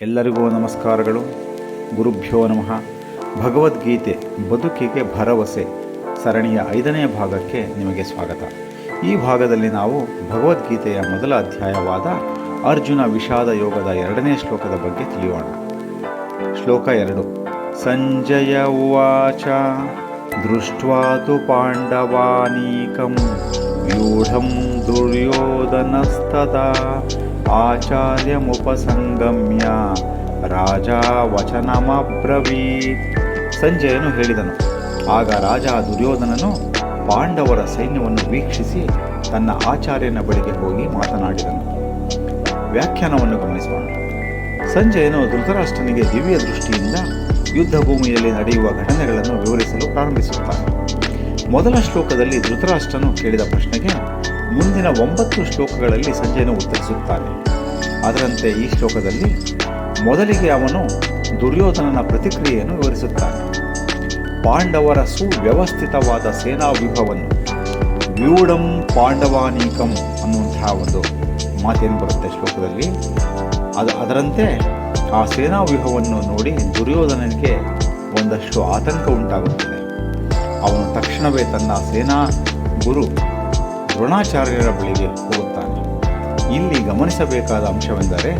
ಎಲ್ಲರಿಗೂ ನಮಸ್ಕಾರಗಳು. ಗುರುಭ್ಯೋ ನಮಃ. ಭಗವದ್ಗೀತೆ ಬದುಕಿಗೆ ಭರವಸೆ ಸರಣಿಯ ಐದನೇ ಭಾಗಕ್ಕೆ ನಿಮಗೆ ಸ್ವಾಗತ. ಈ ಭಾಗದಲ್ಲಿ ನಾವು ಭಗವದ್ಗೀತೆಯ ಮೊದಲ ಅಧ್ಯಾಯವಾದ ಅರ್ಜುನ ವಿಷಾದ ಯೋಗದ ಎರಡನೇ ಶ್ಲೋಕದ ಬಗ್ಗೆ ತಿಳಿಯೋಣ. ಶ್ಲೋಕ ಎರಡು. ಸಂಜಯ ತು ಪಾಂಡವಾನೀಕಂ. ವ್ಯೂಢಂ ದುರ್ಯೋಧನಸ್ತದಾ. ಆಚಾರ್ಯಮುಪಸಂಗಮ್ಯ ರಾಜ ವಚನಮಬ್ರವೀತ್ ಸಂಜಯನು ಹೇಳಿದನು. ಆಗ ರಾಜ ದುರ್ಯೋಧನನು ಪಾಂಡವರ ಸೈನ್ಯವನ್ನು ವೀಕ್ಷಿಸಿ ತನ್ನ ಆಚಾರ್ಯನ ಬಳಿಗೆ ಹೋಗಿ ಮಾತನಾಡಿದನು. ವ್ಯಾಖ್ಯಾನವನ್ನು ಗಮನಿಸೋಣ. ಸಂಜಯನು ಧೃತರಾಷ್ಟ್ರನಿಗೆ ದಿವ್ಯ ದೃಷ್ಟಿಯಿಂದ ಯುದ್ಧ ಭೂಮಿಯಲ್ಲಿ ನಡೆಯುವ ಘಟನೆಗಳನ್ನು ವಿವರಿಸಲು ಪ್ರಾರಂಭಿಸುತ್ತಾನೆ. ಮೊದಲ ಶ್ಲೋಕದಲ್ಲಿ ಧೃತರಾಷ್ಟ್ರನು ಕೇಳಿದ ಪ್ರಶ್ನೆಗೆ ಮುಂದಿನ ಒಂಬತ್ತು ಶ್ಲೋಕಗಳಲ್ಲಿ ಸಂಜಯನು ಉತ್ತರಿಸುತ್ತಾನೆ. ಅದರಂತೆ ಈ ಶ್ಲೋಕದಲ್ಲಿ ಮೊದಲಿಗೆ ಅವನು ದುರ್ಯೋಧನನ ಪ್ರತಿಕ್ರಿಯೆಯನ್ನು ವಿವರಿಸುತ್ತಾನೆ. ಪಾಂಡವರ ಸುವ್ಯವಸ್ಥಿತವಾದ ಸೇನಾ ವ್ಯೂಹವನ್ನು ವ್ಯೂಢಂ ಪಾಂಡವಾನೀಕಂ ಅನ್ನುವಂತಹ ಒಂದು ಮಾತೇನು ಬರುತ್ತೆ ಶ್ಲೋಕದಲ್ಲಿ. ಅದು, ಅದರಂತೆ ಆ ಸೇನಾ ವ್ಯೂಹವನ್ನು ನೋಡಿ ದುರ್ಯೋಧನನಿಗೆ ಒಂದಷ್ಟು ಆತಂಕ ಉಂಟಾಗುತ್ತದೆ. ಅವನು ತಕ್ಷಣವೇ ತನ್ನ ಸೇನಾ ಗುರು ದ್ರೋಣಾಚಾರ್ಯರ ಬಳಿಗೆ ಹೋಗುತ್ತಾನೆ. ಇಲ್ಲಿ ಗಮನಿಸಬೇಕಾದ ಅಂಶವೆಂದರೆ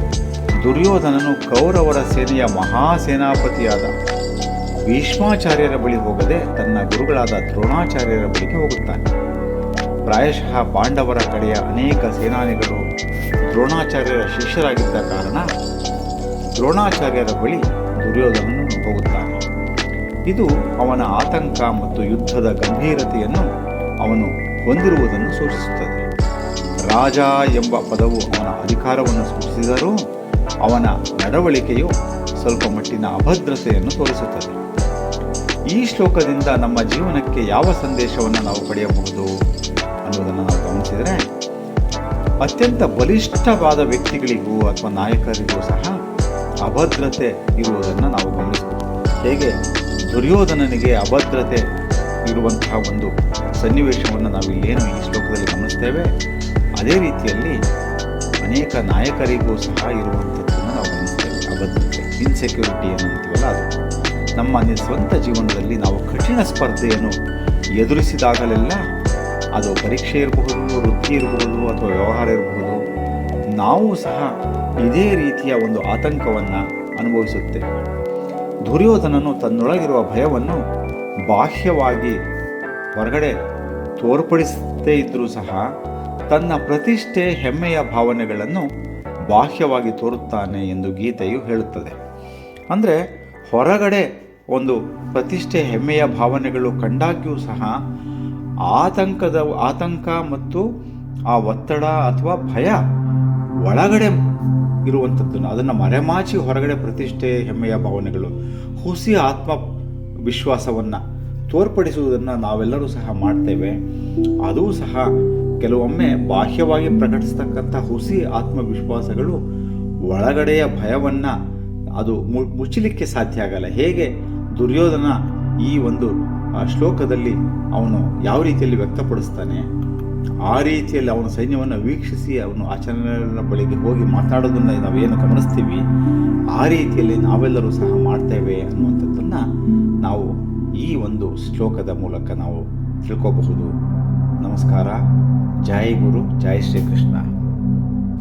ದುರ್ಯೋಧನನು ಕೌರವರ ಸೇನೆಯ ಮಹಾಸೇನಾಪತಿಯಾದ ಭೀಷ್ಮಾಚಾರ್ಯರ ಬಳಿ ಹೋಗದೆ ತನ್ನ ಗುರುಗಳಾದ ದ್ರೋಣಾಚಾರ್ಯರ ಬಳಿಗೆ ಹೋಗುತ್ತಾನೆ. ಪ್ರಾಯಶಃ ಪಾಂಡವರ ಕಡೆಯ ಅನೇಕ ಸೇನಾನಿಗಳು ದ್ರೋಣಾಚಾರ್ಯರ ಶಿಷ್ಯರಾಗಿದ್ದ ಕಾರಣ ದ್ರೋಣಾಚಾರ್ಯರ ಬಳಿ ದುರ್ಯೋಧನನು ಹೋಗುತ್ತಾನೆ. ಇದು ಅವನ ಆತಂಕ ಮತ್ತು ಯುದ್ಧದ ಗಂಭೀರತೆಯನ್ನು ಅವನು ಹೊಂದಿರುವುದನ್ನು ಸೂಚಿಸುತ್ತದೆ. ರಾಜ ಎಂಬ ಪದವು ಅವನ ಅಧಿಕಾರವನ್ನು ಸೂಚಿಸಿದರೂ ಅವನ ನಡವಳಿಕೆಯು ಸ್ವಲ್ಪ ಮಟ್ಟಿನ ಅಭದ್ರತೆಯನ್ನು ತೋರಿಸುತ್ತದೆ. ಈ ಶ್ಲೋಕದಿಂದ ನಮ್ಮ ಜೀವನಕ್ಕೆ ಯಾವ ಸಂದೇಶವನ್ನು ನಾವು ಪಡೆಯಬಹುದು ಅನ್ನೋದನ್ನು ನಾವು ಗಮನಿಸಿದರೆ, ಅತ್ಯಂತ ಬಲಿಷ್ಠವಾದ ವ್ಯಕ್ತಿಗಳಿಗೂ ಅಥವಾ ನಾಯಕರಿಗೂ ಸಹ ಅಭದ್ರತೆ ಇರುವುದನ್ನು ನಾವು ಗಮನಿಸಬಹುದು. ಹೇಗೆ? ದುರ್ಯೋಧನನಿಗೆ ಅಭದ್ರತೆ ಇರುವಂತಹ ಒಂದು ಸನ್ನಿವೇಶವನ್ನು ನಾವು ಇಲ್ಲೇನು ಈ ಶ್ಲೋಕದಲ್ಲಿ ಗಮನಿಸ್ತೇವೆ, ಅದೇ ರೀತಿಯಲ್ಲಿ ಅನೇಕ ನಾಯಕರಿಗೂ ಸಹ ಇರುವಂಥದ್ದನ್ನು ನಾವು ಗಮನಿಸ್ತೇವೆ. ಅಭದ್ರತೆ ಇನ್ಸೆಕ್ಯೂರಿಟಿ ಅನ್ನುವಂತೀವಲ್ಲ ಅದು. ನಮ್ಮ ಸ್ವಂತ ಜೀವನದಲ್ಲಿ ನಾವು ಕಠಿಣ ಸ್ಪರ್ಧೆಯನ್ನು ಎದುರಿಸಿದಾಗಲೆಲ್ಲ ಅದು ಪರೀಕ್ಷೆ ಇರಬಹುದು, ವೃತ್ತಿ ಇರಬಹುದು ಅಥವಾ ವ್ಯವಹಾರ ಇರಬಹುದು, ನಾವು ಸಹ ಇದೇ ರೀತಿಯ ಒಂದು ಆತಂಕವನ್ನು ಅನುಭವಿಸುತ್ತೇವೆ. ದುರ್ಯೋಧನನು ತನ್ನೊಳಗಿರುವ ಭಯವನ್ನು ಬಾಹ್ಯವಾಗಿ ಹೊರಗಡೆ ತೋರ್ಪಡಿಸದೇ ಇದ್ದರೂ ಸಹ ತನ್ನ ಪ್ರತಿಷ್ಠೆ ಹೆಮ್ಮೆಯ ಭಾವನೆಗಳನ್ನು ಬಾಹ್ಯವಾಗಿ ತೋರುತ್ತಾನೆ ಎಂದು ಗೀತೆಯು ಹೇಳುತ್ತದೆ. ಅಂದರೆ ಹೊರಗಡೆ ಒಂದು ಪ್ರತಿಷ್ಠೆ ಹೆಮ್ಮೆಯ ಭಾವನೆಗಳು ಕಂಡಾಗ್ಯೂ ಸಹ ಆತಂಕದ ಆತಂಕ ಮತ್ತು ಆ ಒತ್ತಡ ಅಥವಾ ಭಯ ಒಳಗಡೆ ಇರುವಂಥದ್ದನ್ನು, ಅದನ್ನು ಮರೆಮಾಚಿ ಹೊರಗಡೆ ಪ್ರತಿಷ್ಠೆ ಹೆಮ್ಮೆಯ ಭಾವನೆಗಳು, ಹುಸಿ ಆತ್ಮ ವಿಶ್ವಾಸವನ್ನು ತೋರ್ಪಡಿಸುವುದನ್ನು ನಾವೆಲ್ಲರೂ ಸಹ ಮಾಡ್ತೇವೆ. ಅದೂ ಸಹ ಕೆಲವೊಮ್ಮೆ ಬಾಹ್ಯವಾಗಿ ಪ್ರಕಟಿಸ್ತಕ್ಕಂಥ ಹುಸಿ ಆತ್ಮವಿಶ್ವಾಸಗಳು ಒಳಗಡೆಯ ಭಯವನ್ನು ಅದು ಮುಚ್ಚಲಿಕ್ಕೆ ಸಾಧ್ಯ ಆಗಲ್ಲ. ಹೇಗೆ ದುರ್ಯೋಧನ ಈ ಒಂದು ಶ್ಲೋಕದಲ್ಲಿ ಅವನು ಯಾವ ರೀತಿಯಲ್ಲಿ ವ್ಯಕ್ತಪಡಿಸ್ತಾನೆ? ಆ ರೀತಿಯಲ್ಲಿ ಅವನ ಸೈನ್ಯವನ್ನು ವೀಕ್ಷಿಸಿ ಅವನು ಆಚರಣೆಯ ಬಳಿಗೆ ಹೋಗಿ ಮಾತಾಡೋದನ್ನು ನಾವೇನು ಗಮನಿಸ್ತೀವಿ? ಆ ರೀತಿಯಲ್ಲಿ ನಾವೆಲ್ಲರೂ ಸಹ ಮಾಡ್ತೇವೆ ಅನ್ನುವಂಥದ್ದನ್ನು ನಾವು ಈ ಒಂದು ಶ್ಲೋಕದ ಮೂಲಕ ನಾವು ತಿಳ್ಕೋಬಹುದು. ನಮಸ್ಕಾರ. ಜೈ ಗುರು ಜೈ ಶ್ರೀಕೃಷ್ಣ.